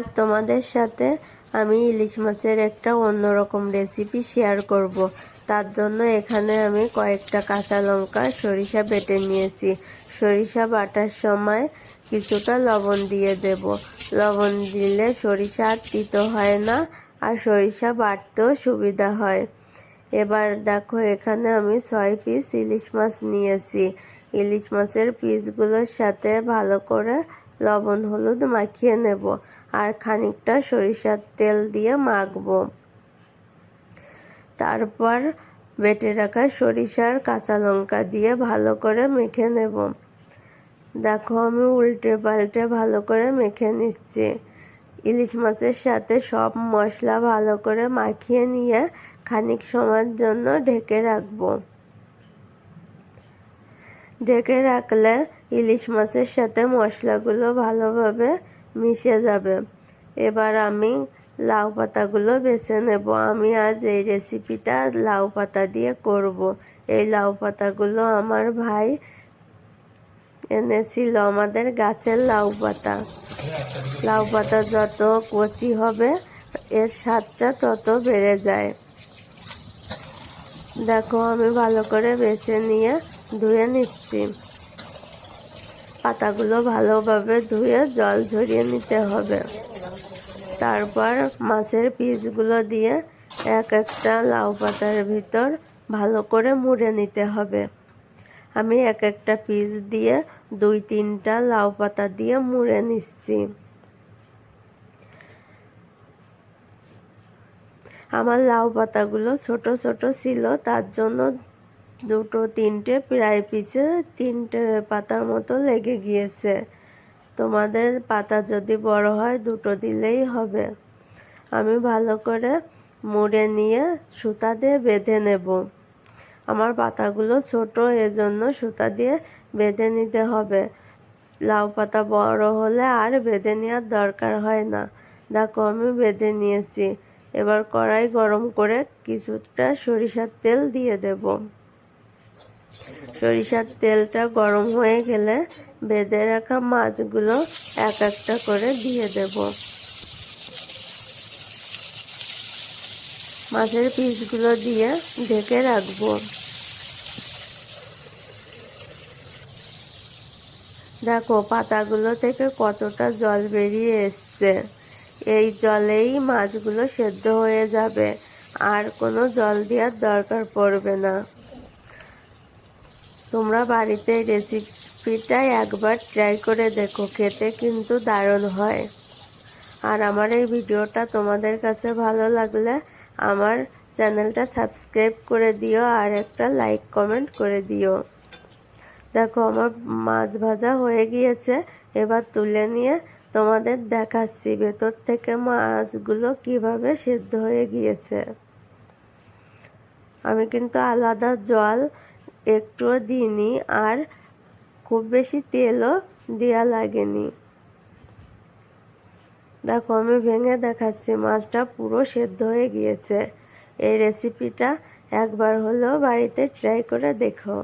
আজ তোমাদের সাথে আমি ইলিশ মাছের একটা অন্যরকম রেসিপি শেয়ার করব। তার জন্য এখানে আমি কয়েকটা কাঁচা লঙ্কা, সরিষা বেটে নিয়েছি। সরিষা বাটার সময় কিছুটা লবণ দিয়ে দেব। লবণ দিলে সরিষা আর তিতো হয় না, আর সরিষা বাটতেও সুবিধা হয়। এবার দেখো, এখানে আমি ছয় পিস ইলিশ মাছ নিয়েছি। ইলিশ মাছের পিসগুলোর সাথে ভালো করে লবণ, হলুদ মাখিয়ে নেব আর খানিকটা সরিষার তেল দিয়ে মাখব। তারপর বেটে রাখা সরিষার কাঁচা লঙ্কা দিয়ে ভালো করে মেখে নেব। দেখো আমি উল্টে পাল্টে ভালো করে মেখে নিচ্ছি। ইলিশ মাছের সাথে সব মশলা ভালো করে মাখিয়ে নিয়ে খানিক সময়ের জন্য ঢেকে রাখব। ঢেকে রাখলে ইলিশ মাছের সাথে মশলাগুলো ভালোভাবে মিশে যাবে। এবার আমি লাউ পাতাগুলো বেছে নেব। আমি আজ এই রেসিপিটা লাউ পাতা দিয়ে করব। এই লাউ পাতাগুলো আমার ভাই এনেছিল আমাদের গাছের লাউ পাতা। লাউ পাতা যত কচি হবে, এর স্বাদটা তত বেড়ে যায়। দেখো, আমি ভালো করে বেছে নিয়ে ধুয়ে নিচ্ছি। পাতাগুলো ভালোভাবে ধুয়ে জল ঝরিয়ে নিতে হবে। তারপর মাছের পিসগুলো দিয়ে এক একটা লাউ পাতার ভিতর ভালো করে মুড়ে নিতে হবে। আমি এক একটা পিস দিয়ে দুই তিনটা লাউ পাতা দিয়ে মুড়ে নিচ্ছি। আমার লাউ পাতাগুলো ছোট ছোট ছিল, তার জন্য দুটো, তিনটে, প্রায় পিছে তিনটে পাতার মতো লেগে গিয়েছে। তোমাদের পাতা যদি বড় হয়, দুটো দিলেই হবে। আমি ভালো করে মুড়ে নিয়ে সুতা দিয়ে বেঁধে নেব। আমার পাতাগুলো ছোট, এজন্য সুতা দিয়ে বেঁধে নিতে হবে। লাউ পাতা বড় হলে আর বেঁধে নেওয়ার দরকার হয় না। দেখো, আমি বেঁধে নিয়েছি। এবার কড়াই গরম করে কিছুটা সরিষার তেল দিয়ে দেব। সরিষার তেলটা গরম হয়ে গেলে বেঁধে রাখা মাছগুলো এক একটা করে দিয়ে দেব। মাছের পিসগুলো দিয়ে ঢেকে রাখব। দেখো, পাতাগুলো থেকে কতটা জল বেরিয়ে এসছে। এই জলেই মাছগুলো সেদ্ধ হয়ে যাবে। আর কোনো জল দেওয়ার দরকার পড়বে না। তোমরা বাড়িতে রেসিপিটা একবার ট্রাই করে দেখো, খেতে কিন্তু দারুণ হয়। আর আমার এই ভিডিওটা তোমাদের কাছে ভালো লাগলে আমার চ্যানেলটা সাবস্ক্রাইব করে দিও আর একটা লাইক কমেন্ট করে দিও। দেখো, আমার মাছ ভাজা হয়ে গিয়েছে, এবার তুলে নিয়ে তোমাদের দেখাচ্ছি ভেতর থেকে মাছগুলো কীভাবে সিদ্ধ হয়ে গিয়েছে। আমি কিন্তু আলাদা জল একটুও দিইনি আর খুব বেশি তেলও দেওয়া লাগেনি। দেখো, আমি ভেঙে দেখাচ্ছি, মাছটা পুরো সেদ্ধ হয়ে গিয়েছে। এই রেসিপিটা একবার হলেও বাড়িতে ট্রাই করে দেখো।